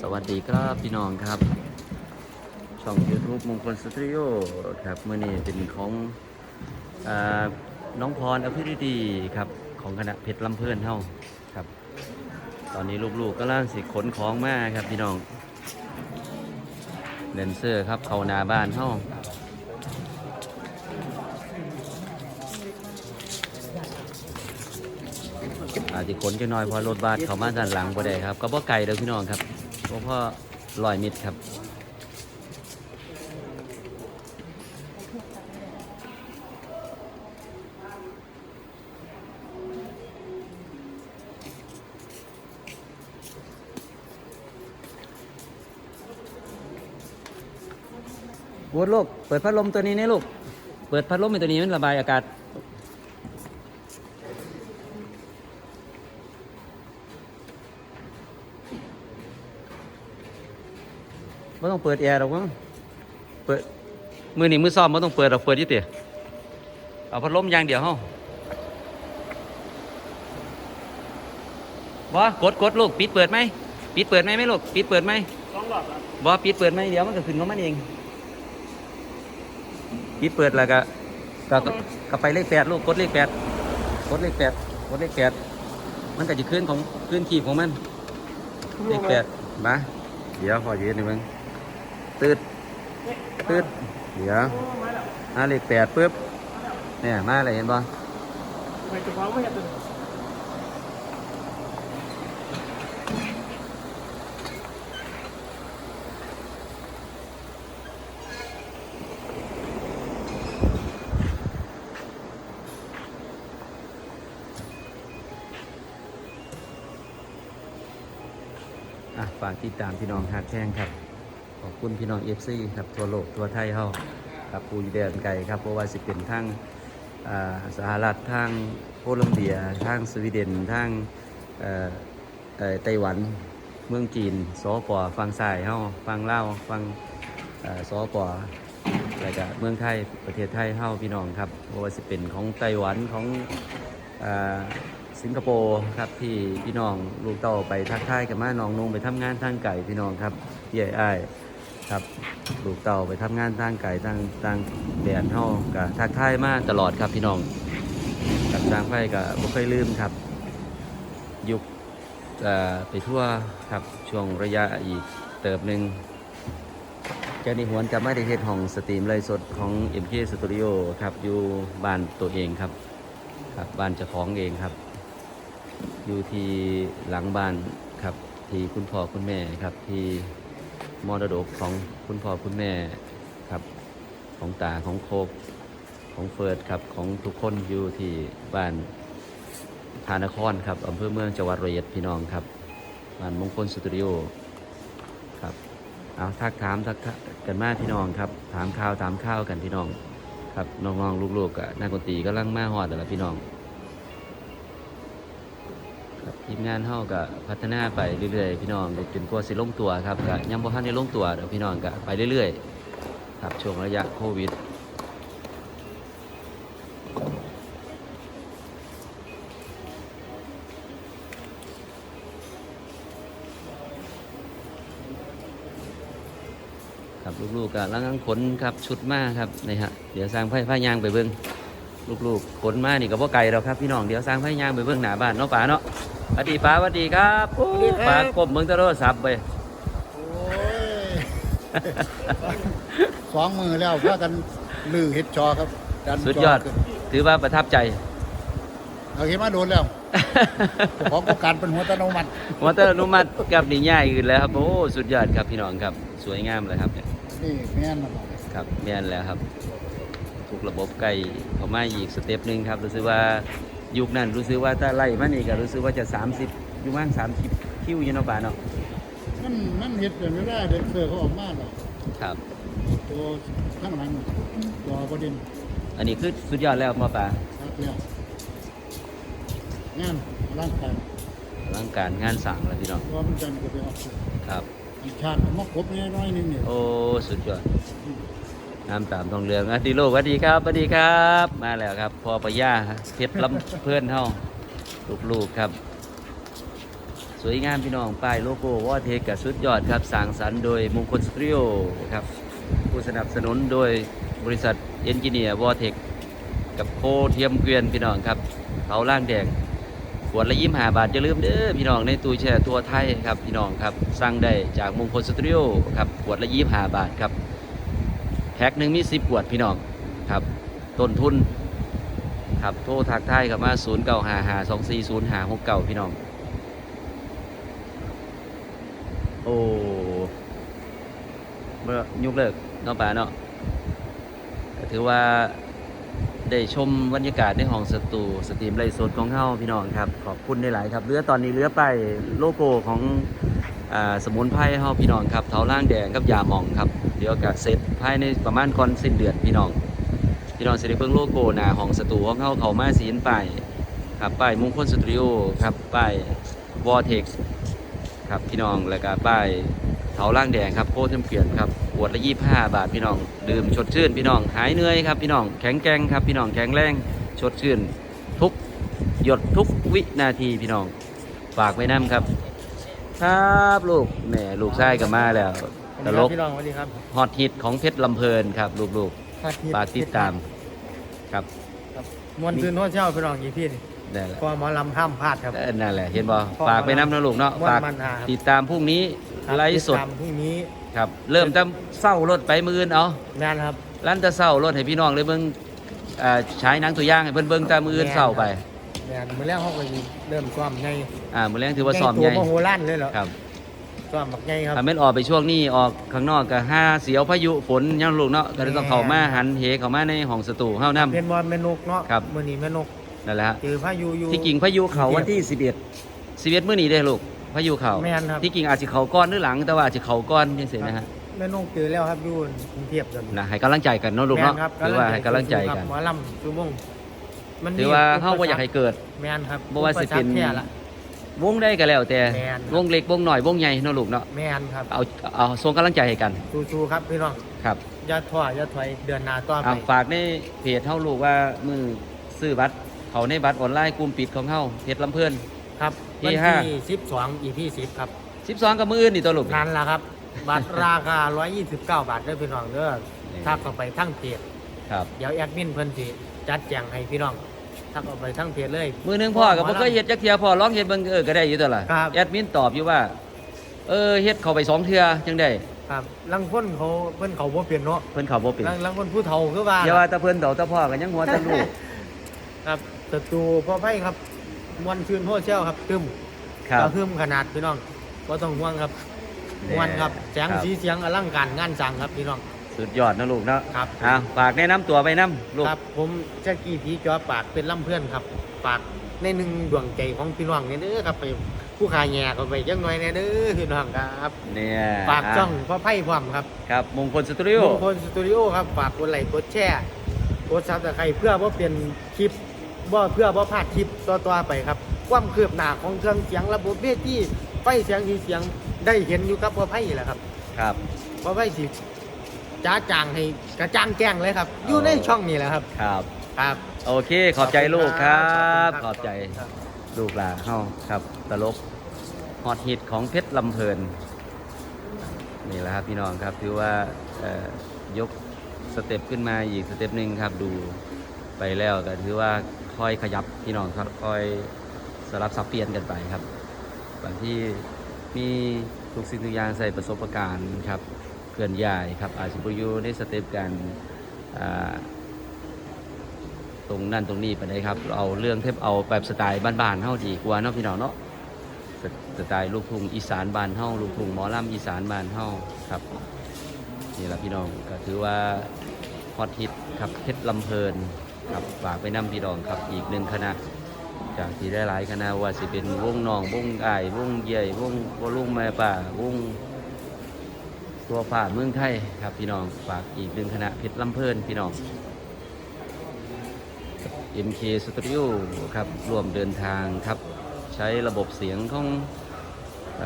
สวัสดีครับพี่น้องครับ ช่อง YouTube มงคลสตูดิโอครับเมื่อนี้เป็นของอน้องพรอภิริดีครับของคณะเพชรลำเพลินเท่าครับ ตอนนี้ลูกๆก็ล่างสิขนของมาครับพี่น้องเลนเซอร์ครับเขานาบ้านเท่าอาจจะขนจะน้อยเพอรถบัสเขามาด้านหลังบ่ได้ครับ ก็บ่ไกลเด้อพี่น้องครับ เพราะพ่อลอยมิดครับ วูดลูก เปิดพัดลมตัวนี้นี่ลูก เปิดพัดลมในตัวนี้มันระบายอากาศ ต้องเปิดแอร์หรอกมั้งเปิดมือนี่มือซ้อมไม่ต้องเปิดหรอกเปิดยี่เตี๋ยเอาพัดลมยางเดียวเฮ้าบอกดกดลูกปิดเปิดไหมปิดเปิดไหมไหมลูกปิดเปิดไหมสองหลอดครับบอปิดเปิดไหมเดี๋ยวมันก็ขึ้นของมันเองปิดเปิดแล้วก็ก็ก็ไปเลขแปดลูกกดเลขแปดกดเลขแปดกดเลขแปดมันก็จะขึ้นของขึ้นขีบของมันเลขแปดมาเดี๋ยวขอเยืนหนึ่ง ตืดตืดเดี๋ยวโอ้มาแล้วมาเลขแปดปุ๊บเนี่ยมาอะไรเห็นบ่ไม่จะฟ้องไม่เห็นตัวอะฝากติดตามพี่น้องฮักแข้งครับ ขอบคุณพี่น้องเอฟซีครับทั่วโลกทั่วไทยเฮาครับปูอยู่แดนไกลครับเพราะว่าสิเป็นทั้งอ่าสหรัฐทั้งโคลัมเบียทั้งสวีเดนทั้งเออเออไต้หวันเมืองจีนสปฟังซ้ายเฮาฟังเลาฟังเอ่อแล้วก็เมืองไทยประเทศไทยเฮาพี่น้องครับเพราะว่าสิเป็นของไต้หวันของอ่าสิงคโปร์ครับที่พี่น้องลูกเต้าไปทักทายกันมาน้องนงไปทำงานทางไก่พี่น้องครับเย่ไอ้ ครับลูกเต่าไปทำงานทางไก่ทางทางแดนเฮากับทักทายมาตลอดครับพี่น้องกับทางไฟกับบ่เคยลืมครับ ยุคไปทั่วครับช่วงระยะอีกเติบหนึ่งเจ้านี่หวนจะไม่ได้เฮ็ดห้องสตรีมไลฟ์สดของ MK Studio ครับ อยู่บ้านตัวเองครับ ครับบ้านเจ้าของเองครับ อยู่ที่หลังบ้านครับที่คุณพ่อคุณแม่ครับที่ มรดกของคุณพ่อคุณแม่ครับ ของตาของโคกของเฟิร์ดครับของทุกคนอยู่ที่บ้านทานครครับอำเภอเมืองจังหวัดร้อยอ็ดพี่น้องครับบ้านมงคลสตูดิโอครับเอาทักถามทักกันมาพี่น้องครับ ถามข่าวถามข้าวกันพี่น้อง ครับน้องๆลูกๆกับนักดนตรีกำลังมาฮอดแล้วล่ะพี่น้อง ทีมงานเฮาก็พัฒนาไปเรื่อยๆพี่น้องจนกว่าสิลงตัวครับก็ยังบ่ทันได้ลงตัวเดี๋ยวพี่น้องก็ไปเรื่อยๆครับช่วงระยะโควิดครับลูกๆก็ลังขนครับชุดมาครับนี่ฮะเดี๋ยวสร้างไผ่ผ้ายางไปเบิ่งลูกๆขนมานี่ก็บ่ไกลแล้วครับพี่น้องเดี๋ยวสร้างไผ่ยางไปเบิ่งหน้าบ้านเนาะป๋าเนาะ สวัสดีป๋าสวัสดีครับโอ้ป๋ากบเมืองตะโรศัพท์ไป โอ้ยสองมือแล้วพากันลือเฮ็ดจอครับดันสุดยอด จขึ้นถือว่าประทับใจ เอาเห็นมาโดนแล้วเจ้าของโครงการเป็นหัวตะโนมัติมอเตอร์อนุมัติกับนี่ง่ายขึ้นแล้วครับ โอ้ สุดยอดครับพี่น้องครับ สวยงามเลยครับเนี่ยนี่แม่นมันครับแม่นแล้วครับทุกระบบใกล้เข้ามาอีกสเต็ปหนึ่งครับรู้สึกว่า ยุคนั้นรู้สึกว่าถ้าไล่มานี่ก็รู้สึกว่าจะ 30 อยู่ว่าง30คิวอยู่เนาะป่าเนาะนั่นนั่นเฮ็ดเป็นไม่ได้เด็กเสือเขาออกมาหรอกครับตัวข้างหลังตัวประเด็นอันนี้คือสุดยอดแล้วหมาป่าครับแล้วงานร่างกายร่างการงานสั่งแล้วพี่น้องว่ามันจันก็ไปออกครับอีกชาติมาครบเนี่ยน้อยหนึงเนี่ยโอ้สุดยอด น้ำตามทองเรืองอะดีโลกสวัสดีครับสวัสดีครับ มาแล้วครับ พอปะย่าเพชรลำเพื่อนเฮาลูกๆครับ สวยงามพี่น้องป้ายโลโก้วอเทกับสุดยอดครับสร้างสรรค์โดยมงคลสตูดิโอครับ ผู้สนับสนุนโดยบริษัทเอนจิเนียร์วอเทคกับโคเทียมเกวียนพี่น้องครับเขาล่างแดงขวดละยี่ห้าบาทอย่าลืมเด้อพี่น้องในตู้แช่ทั่วไทยครับพี่น้องครับ สั่งได้จากมงคลสตูดิโอครับขวดละยี่ห้าบาทครับ แพ็คหนึ่งมีสิบขวดพี่น้องครับ ต้นทุนครับโทรทักทายครับมา0 9 5 5 2 4 0 5 6 9พี่น้อง โอ้เมื่อยุกเลิกเนาะป่าเนาะก็ถือว่าได้ชมบรรยากาศในห้องสตูสตรีมไลฟ์สดของเฮาพี่น้องครับ ขอบคุณได้หลายครับเรือตอนนี้เรือไปายโลโก้ของอา สมุนไพรเฮาพี่น้องครับเทาล่างแดงกับยาหมองครับเดี๋ยวก็เสร็จภายในประมาณก่อนสิ้นเดือนพี่น้องพี่น้องสิได้เบิ่งโลโก้หน้าห้องสตูของเฮาเขามาสีนป้ายครับป้ายมงคลสตูดิโอครับป้ายวอเท็กครับพี่น้องแล้วก็ป้ายเทาล่างแดงครับโคตรเทมเกลียนครับขวดละ25บาทพี่น้องดื่มสดชื่นพี่น้องหายเหนื่อยครับพี่น้องแข็งแกร่งครับพี่น้องแข็งแรงสดชื่นทุกหยดทุกวินาทีพี่น้องฝากไว้น้ำครับ ครับลูกแหม่ลูกชายก็มาแล้วตลกพี่น้องสวัสดีครับฮอตฮิตของเพชรลำเพลินครับลูกๆฝากติดตามครับครับมวนคืนโทษเช่าพี่น้องกี่พี่นี่ได้แหละก็หมอลำข้ามพลาดครับ เออนั่นแหละเห็นบ่พ่อฝากไปน้ำนะลูกเนาะม่วนฝากมันหาครับ ติดตามพรุ่งนี้ครับไลฟ์สดติตามพรุ่งนี้ครับ เริ่มจะเศร้ารถไปมืออนเอางานครับ ร้านจะเศร้ารถให้พี่น้องเลยเบิ่งอ่าฉายหนังตัวอย่างให้เพิ่นเบิ่งแต่มืออนแม่นเศร้าไป งานมื้อแรกเขาก็สิเริ่มซ้อมไงอ่ามื้อแรงถือว่าซ้อมตัใหวญ่โมโหล้านเลยเหรอครับซ้อมบักไงครับถ้าแม่นออกไปช่วงนี้ออกข้างนอกก็ห้าเสียวพายุฝนยังลูกเนาะก็เลยต้องเข้ามาหันเหเข้ามาในห้องสตูเฮานํเป็นบอลแม่นกเนาะครับมื้อนี้แม่นกนั่นแหละฮะเจอพายุอยู่ที่กิ่งพายุเขาวันที่11 11มื้อนี้เด้อลูกพายุเขาแม่นครับที่กิ่งอาจสิเขาก้อนหรือหลังแต่ว่าอาจสิเขาก้อนจังซี่นะฮะแม่นกเจอแล้วครับอยู่กรุงเทพกันนะให้กำลังใจกันเนาะลูกเนาะแม่ครับถือว่าให้กำลังใจกันหมอลำชูมง มันถือว่าเฮาบ่อยากให้เกิด แม่นครับบ่ว่าสิเป็น อุปสรรคแค่ละ วงได้ก็แล้วแต่แม่นครับ วงเล็กวงหน่อยวงใหญ่เนาะลูกเนาะแม่นครับเอาเอาส่งกำลังใจให้กันสู้ๆครับพี่น้องครับอย่าท้ออย่าถอยเดือนหน้าต่อไปเอาฝากในเพจเฮาลูกว่ามือซื้อบัตรเขาในบัตรออนไลน์กลุ่มปิดของเฮาเพจลำเพิ่น ครับที่วันห้า ที่12 EP 10ครับ12กับมืออื่นนี่ตัวลูก นั่นล่ะครับ บัตรราคา 129 บาทเด้อพี่น้องเด้อนี่ทักเข้าไปทั้งเพจครับ เดี๋ยวแอดมินเพิ่นสิ จัดแจงให้พี่น้องทักเข้าไปทั้งเพจเลย มือหนึงพ่อก็บ่เคยเฮ็ดจักเทื่อพ่อลองเฮ็ดเบิ่งเออก็ได้อยู่ตัวล่ะครับ แอดมินตอบอยู่ว่า เออเฮ็ดเข้าไปสองเทื่อจังได้ครับลังคนเขาเพิ่นเขาบ่เปลี่ยนเนาะเพิ่นเข้าบ่เป็นลังลังคนผู้เฒ่าคือว่าอย่าว่าแต่เพิ่นเดาแต่พ่อก็ยังหัวแต่ลูกครับศัตรูพ่อไพ่ครับมวนชื่นโฮเชลครับตึมครับ กระเพิ่มขนาดพี่น้องก็ต้องห่วงครับมวนครับแสงครับสีเสียงอลังการงานสั่งครับพี่น้อง สุดยอดนะลูกเนาะครับ อ่าฝากแนะนำตัวไปนํลูกครับผมแจ็คกี้ผีจอปากเป็นล่ำเพื่อนครับ ปากในหนึ่งดวงใจของพี่น้องเนี่ยเด้อครับไปผู้ขายแง่ก็ไปจังหน่อยเนี่ยเด้อพี่น้องครับเนี่ยฝากจ้องพ่อไพ่พร้อมครับครับมงคลสตูดิโอมงคลสตูดิโอครับฝากกดไลค์กดแชร์กดซับสไครต์เพื่อว่าเป็นคลิปว่าเพื่อว่าพลาดคลิปต่อๆไปครับ ความคืบหน้าของเครื่องเสียงระบบเวทีไฟเสียงสีเสียงได้เห็นอยู่กับพ่อไพ่แหละครับ ครับพ่อไพ่สิ จ้าจางให้กระจ่างแจ้งเลยครับ อยู่ในช่องนี้แหละครับ ครับ ครับ โอเค ขอบใจลูกครับขขออบบใจใจครับลูกหลาเฮาครับ ตลกฮอตฮิตของเพชรลำเพลิน นี่แหละครับพี่น้องครับถือว่าเอ่อยกสเต็ปขึ้นมาอีกสเต็ปหนึ่งครับดูไปแล้วก็ถือว่าค่อยขยับพี่น้องครับค่อยสลับซับเปลี่ยนกันไปครับบางที่มีทุกสิ่งทุกอย่างใส่ประสบการณ์ครับเค ลื่อนย้ายครับ อาจจะอยู่ในสเต็ปการตรงนั่นตรงนี้ไปเลยครับ เอาเรื่องเทปเอาแบบสไตล์บ้านๆเฮาดีกว่าเนาะพี่น้องเนาะสสไตล์ลูกทุ่งอีสานบ้านเฮาลูกทุ่งหมอลำอีสานบ้านเฮาครับนี่แหละพี่น้องก็ถือว่าฮอตฮิตครับเพชรลำเพลินครับฝากไปนํพี่น้องครับอีกหนึ่งคณะ จากที่ได้หลายคณะว่าสิเป็นวงน้องวงอ้ายวงเย่ยวงวลุงแม่ป่าวง ตัวผ่าเมืองไทยครับพี่น้องฝากอีกหนึ่งคณะเพชรลำเพลินพี่น้อง MK Studio ครับร่วมเดินทางครับใช้ระบบเสียงของอ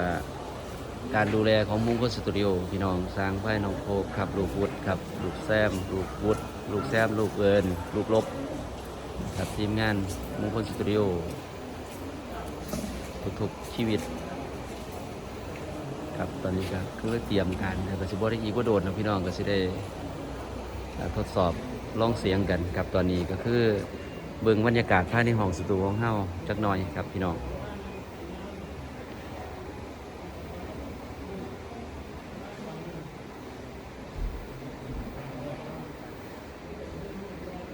การดูแลของมงคลสตูดิโอพี่น้องสร้างไพ่น้องโคกครับลูกวุฒครับลูกแซมลูกวุฒลูกแซมลูกเอินลูกลบครับทีมงานมงคลสตูดิโอทุกๆชีวิต ครับตอนนี้ก็คือเตรียมการแล้วก็สิบ่ได้อีกว่าโดนนะพี่น้องก็สิได้ทดสอบลองเสียงกันครับตอนนี้ก็คือเบิ่งบรรยากาศภายในห้องสตูของเฮาจักหน่อยครับพี่น้อง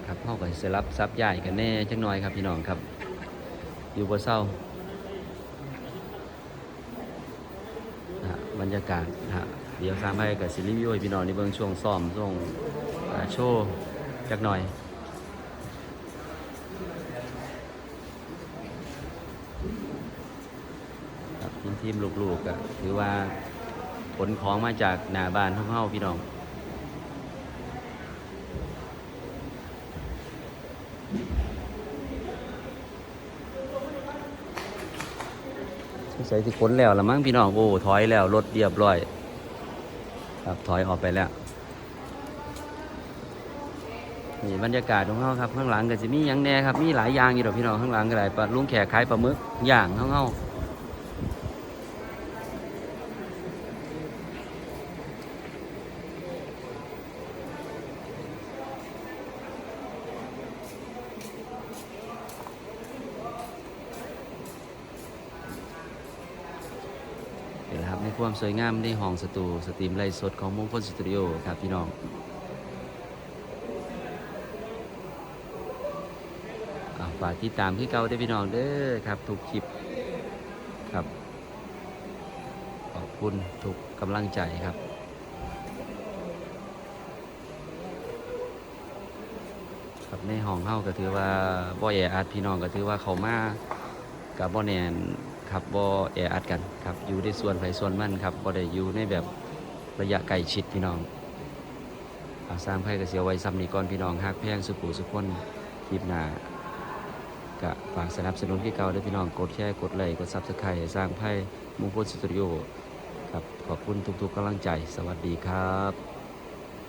ครับเฮาก็สิรับซับย้ายกันแน่จักหน่อยครับพี่น้องครับ อยู่บ่เศร้านะฮะบ รรยากาศฮะเดี๋ยวสร้างให้กับซิลิวิโอพี่น้องในเบื้องช่วงซ้อมช่วงโชว์จักหน่อยทีมทีมลูกๆก็ถือว่าผลของมาจากหน้าบ้านของเฮาพี่น้อง ใส่ที่ขนแล้วละมั้งพี่น้อง โอ้ ถอยแล้ว รถเรียบร้อย ครับ ถอยออกไปแล้ว นี่บรรยากาศของเขาครับ ข้างหลังก็จะมีหยังแน่ครับ มีหลายอย่างอยู่ดอกพี่น้อง ข้างหลังก็ได้ปลาลุงแขกขายปลาหมึก อย่างเขาเขาวนะ ความสวยงามในห้องสตูสตรีมไลฟ์สดของมงคลสตูดิโอครับพี่น้องฝากติดตามที่เก่าได้พี่น้องเด้อครับทุกคลิปครับ ขอบคุณทุกกำลังใจครับครับในห้องเฮาก็ถือว่าบ่แออัดพี่น้องก็ถือว่าเขามากับบ่แนน ครับบ่แออัดกันครับอยู่ในส่วนไผส่วนมันครับบ่ได้อยู่ในแบบระยะใกล้ชิดพี่น้องสร้างไผก็เสียไว้ซ้ำนี้ก่อนพี่น้องฮักแพงสุขุสุขคนคลิปหน้าก็ฝากสนับสนุนที่เก่าด้วยพี่น้องกดแชร์กดไลค์กดซับสไครต์สร้างไพ่มงคลสตูดิโอครับขอบคุณทุกๆกำลังใจ สวัสดีครับ